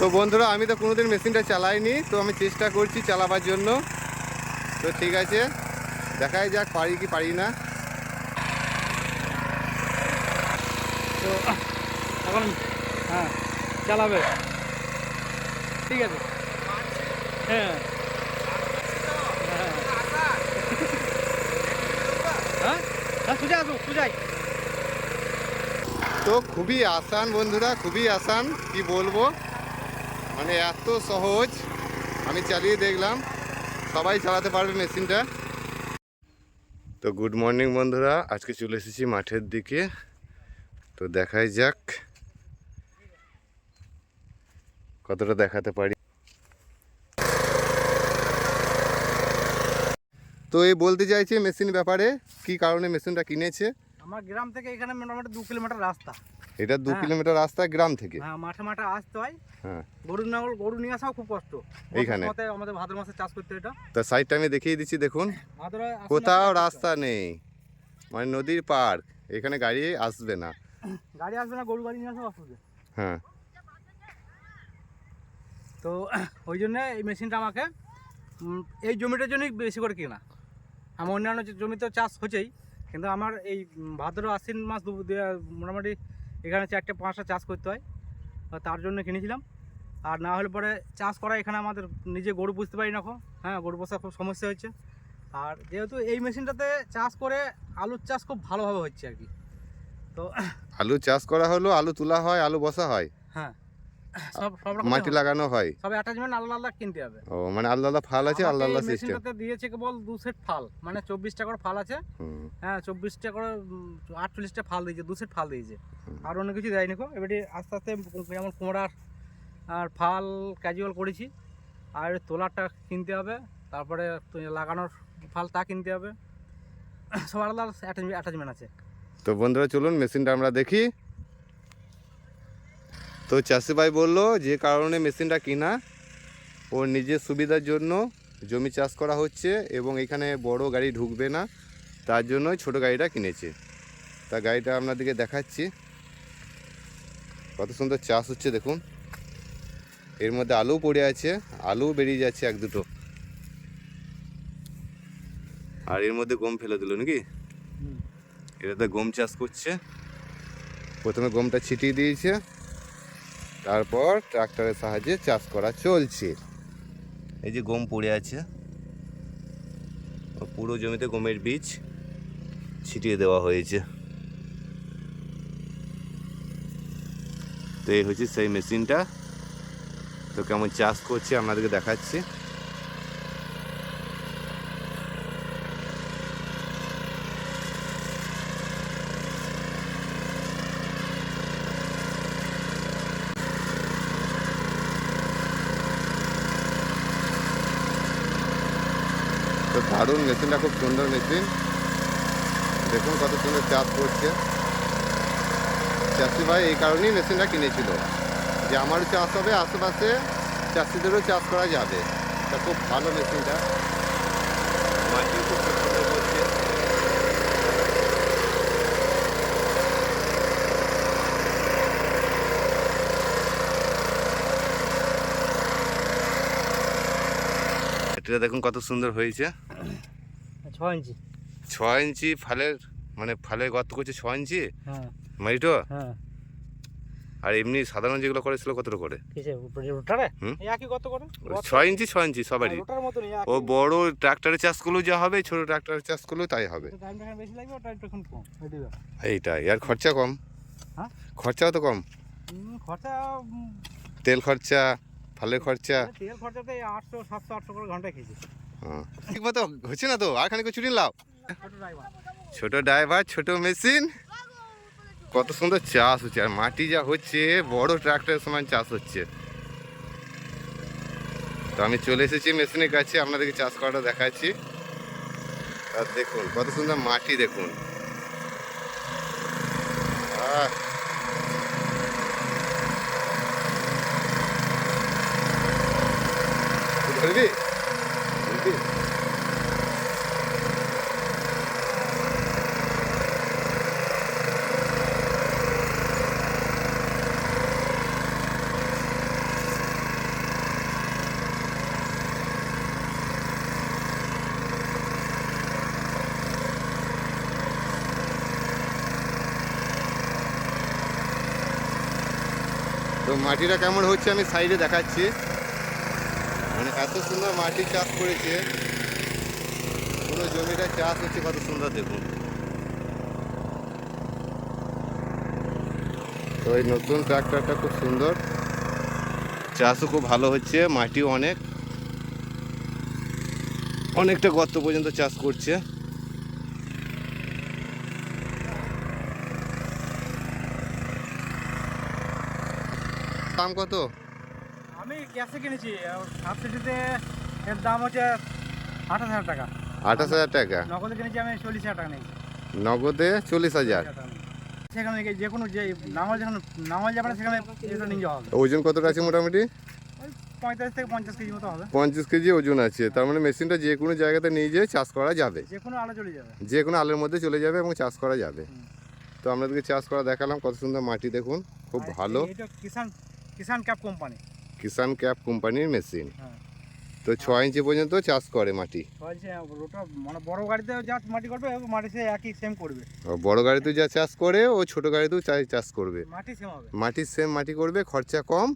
তো বন্ধুরা আমি তো কোনোদিন মেশিনটা চালাইনি তো আমি চেষ্টা করছি চালাবার জন্য। তো ঠিক আছে দেখাই যাক পারি কি পারি না। তো এখন হ্যাঁ চালাবে। ঠিক আছে। হ্যাঁ। হ্যাঁ। হ্যাঁ হ্যাঁ তো খুবই আসান বন্ধুরা খুবই আসান কি বলব? মানে এত সহজ। আমি চালিয়ে দেখলাম সবাই চালাতে পারবে মেশিনটা। তো গুড মর্নিং বন্ধুরা আজকে চলে এসেছি মাঠের দিকে। তো দেখাই যাক কতটা দেখাতে পারি। তো এই বলতে চাইছি মেশিন ব্যাপারে কি কারণে মেশিনটা কিনেছে আমার গ্রাম থেকে এখানে মোটামুটি দু কিলোমিটার রাস্তা। এটা দু হ্যাঁ। কিলোমিটার রাস্তা গ্রাম থেকে? হ্যাঁ মাঠে মাঠে আসতে হয়। হ্যাঁ। গরু নাঙল গরু নিয়ে আসাও খুব কষ্ট। এইখানে? মতে আমাদের ভাদ্র মাসে চাষ করতে হয় এটা। তো সাইডটা আমি দেখিয়ে দিচ্ছি দেখুন। কোথাও চাষ করতে রাস্তা নেই। মানে নদীর পার এখানে গাড়ি আসবে না। গাড়ি আসবে না গরু গাড়ি নিয়ে আসাও অসুবিধা। হ্যাঁ। তো ওই জন্য এই মেশিনটা আমাকে এই জমিটার জন্যই বেশি করে কেনা। আমার অন্যান্য জমিতে চাষ হচ্ছেই। কিন্তু আমার এই ভাদ্র আশ্বিন মাস মোটামুটি এখানে চারটে পাঁচটা চাষ করতে হয়। তার জন্য কিনেছিলাম। আর না হলে পরে চাষ করা এখানে আমাদের নিজে গরু পুষতে পারি না হ্যাঁ গরু পোষা খুব সমস্যা হচ্ছে আর যেহেতু এই মেশিনটাতে চাষ করে আলুর চাষ খুব ভালোভাবে হচ্ছে আর কি। তো আলু চাষ করা হলো আলু তোলা হয় আলু বসা হয়। হ্যাঁ। সব সব রকম মাটি লাগানো হয়? সব অ্যাটাচমেন্ট আলাদা আলাদা কিনতে হবে। ও মানে আলাদা আলাদা ফাল আছে আলাদা আলাদা সিস্টেম মেশিনটাতে দিয়েছে কেবল দু সেট ফাল মানে চব্বিশটা করে ফাল আছে। হ্যাঁ চব্বিশটা করে উম, আটচল্লিশটা ফাল দিয়েছে দু সেট ফাল দিয়েছে। আর অন্য কিছু দেয়নি কো। এবারে আস্তে আস্তে যেমন কুমড়ার আর ফাল ক্যাজুয়াল করেছি। আর তোলারটা কিনতে হবে তারপরে লাগানোর ফাল তা কিনতে হবে। সব আলাদা অ্যাটাচমেন্ট আছে। তো বন্ধুরা চলুন মেশিনটা আমরা দেখি। তো চাষি ভাই বলল যে কারণে মেশিনটা কিনা ওর নিজের সুবিধার জন্য জমি চাষ করা হচ্ছে এবং এখানে বড় গাড়ি ঢুকবে না তার জন্যই ছোট গাড়িটা কিনেছে। তা গাড়িটা আপনাদেরকে দেখাচ্ছি। কত সুন্দর চাষ হচ্ছে দেখুন। এর মধ্যে আলু পড়ে আছে আলু বেরিয়ে যাচ্ছে এক দুটো। আর এর মধ্যে গম ফেলে দিল নাকি? এটাতে গম চাষ করছে। প্রথমে গমটা ছিটিয়ে দিয়েছে। তারপর ট্রাক্টরের সাহায্যে চাষ করা চলছে। এই যে গম পড়ে আছে। পুরো জমিতে গমের বীজ ছিটিয়ে দেওয়া হয়েছে। তো এই হচ্ছে সেই মেশিনটা তো কেমন চাষ করছে, আপনাদেরকে দেখাচ্ছি। তো দারুণ মেশিনটা, খুব সুন্দর মেশিন। দেখুন কত সুন্দর চাষ করছে চাষি ভাই, এই কারণেই মেশিনটা কিনেছিল। যে আমারও চাষ হবে, আশেপাশে চাষিদেরও চাষ করা যাবে। তা খুব ভালো মেশিনটা। মাটিও খুব সুন্দর করছে এটা দেখুন কত সুন্দর হয়েছে। ছ ইঞ্চি। ছ ইঞ্চি ফালের মানে ফালের গর্ত করছে ছ ইঞ্চি? হ্যাঁ। মাটিটো? হ্যাঁ। আর এমনি সাধারণ যেগুলো করে কত করে? ছ ইঞ্চি ছ ইঞ্চি সবারই। ও বড় ট্রাক্টরের চাষ করলেও যা হবে ছোট ট্রাক্টরের চাষ করলেও তাই হবে। এইটাই আর খরচা কম? হ্যাঁ? খরচাও তো কম? খরচা তেল খরচা ফালের খরচা? তেল খরচাতে আটশো সাতশো আটশো করে ঘণ্টা খেয়েছি। ঠিক মতো হচ্ছে না তো, আর খানিক ছুটি লাও ছোট ড্রাইভার, ছোট মেশিন। কত সুন্দর চাষ হচ্ছে, আর মাটি যা হচ্ছে, বড় ট্রাক্টরের সমান চাষ হচ্ছে। তো আমি চলে এসেছি মেশিনের কাছে, আপনাদেরকে চাষ করাটা দেখাচ্ছি। আর দেখুন, কত সুন্দর মাটি দেখুন। আহ। ধরবি? মাটিটা কেমন হচ্ছে আমি সাইডে দেখাচ্ছি। মানে এত সুন্দর মাটি চাষ করেছে। পুরো জমিটা চাষ হচ্ছে কত সুন্দর, দেখুন। তো এই নতুন ট্রাক্টরটা খুব সুন্দর। চাষও খুব ভালো হচ্ছে, মাটিও অনেক। অনেকটা গর্ত পর্যন্ত চাষ করছে। দাম কত? আমি গ্যাসে কিনেছি সাবসিডিতে এর দাম হচ্ছে আঠাশ হাজার টাকা। আঠাশ হাজার টাকা। নগদে কিনেছি আমি চল্লিশ হাজার টাকা নিয়েছি। নগদে চল্লিশ হাজার? সেখানে গিয়ে যে কোনো যে নামাজ যেখানে নামাজ যাবে না সেখানে এটা নিয়ে যাওয়া হবে। ওজন কতটা আছে মোটামুটি? পঁয়তাল্লিশ থেকে পঞ্চাশ কেজি মতো হবে। পঞ্চাশ কেজি ওজন আছে। তার মানে মেশিনটা যে কোনো জায়গাতে নিয়ে যেয়ে চাষ করা যাবে। যে কোনো আলো চলে যাবে। যে কোনো আলের মধ্যে চলে যাবে এবং চাষ করা যাবে। তো আপনাদেরকে চাষ করা দেখালাম কত সুন্দর মাটি দেখুন। খুব ভালো। এটা Kishan cap company. Kishan cap কোম্পানির মেশিন। হ্যাঁ। তো ছয় ইঞ্চি পর্যন্ত চাষ করে মাটি। বলছে মানে বড় গাড়িতে যা মাটি করবে মাটি সে একই সেম করবে। বড় গাড়িতেও যা চাষ করে ও ছোট গাড়িতেও চাষ করবে। মাটি সেম হবে। মাটির সেম মাটি করবে খরচা কম।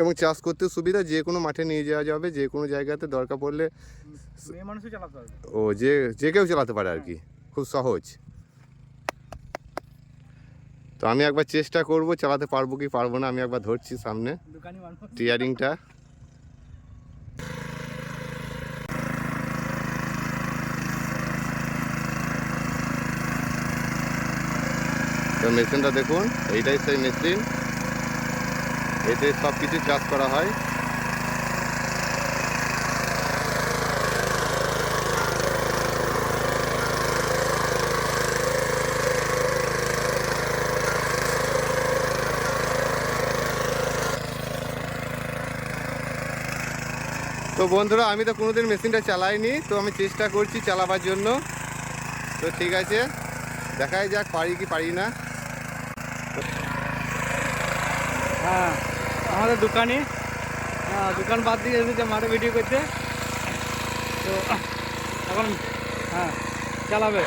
এবং চাষ করতে সুবিধা যে কোনো মাঠে নিয়ে যাওয়া যাবে যে কোনো জায়গাতে দরকার পড়লে ও যে যে কেউ চালাতে পারে আর কি। খুব সহজ। তো আমি একবার চেষ্টা করব চালাতে পারব কি পারব না আমি একবার ধরছি সামনে টিয়ারিংটা। তো মেশিনটা দেখুন এইটাই সেই মেশিন। এতে সব কিছু চাষ করা হয়। তো বন্ধুরা, আমি তো কোনোদিন মেশিনটা চালাইনি, তো আমি চেষ্টা করছি চালাবার জন্য। তো ঠিক আছে, দেখাই যাক, পারি কি পারি না। হ্যাঁ আমাদের দোকানে হ্যাঁ দোকান বাদ দিয়ে এসেছে, মাঠে ভিডিও করতে। তো, এখন হ্যাঁ চালাবে।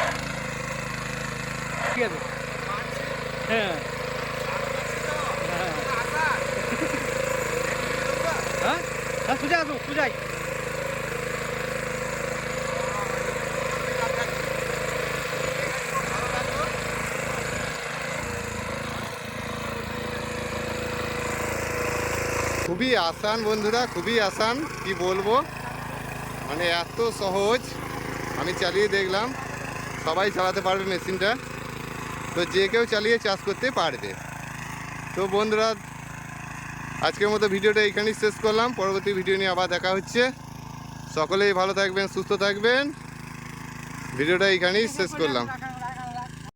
ঠিক আছে। হ্যাঁ হ্যাঁ হ্যাঁ সুজাই আসো, সুজাই। খুবই আসান বন্ধুরা, খুবই আসান, কি বলব? মানে এত সহজ, আমি চালিয়ে দেখলাম, সবাই চালাতে পারবে মেশিনটা। তো যে কেউ চালিয়ে চাষ করতে পারবে। তো বন্ধুরা আজকের মতো ভিডিওটা এইখানেই শেষ করলাম। পরবর্তী ভিডিও নিয়ে আবার দেখা হচ্ছে। সকলেই ভালো থাকবেন, সুস্থ থাকবেন। ভিডিওটা এইখানেই শেষ করলাম।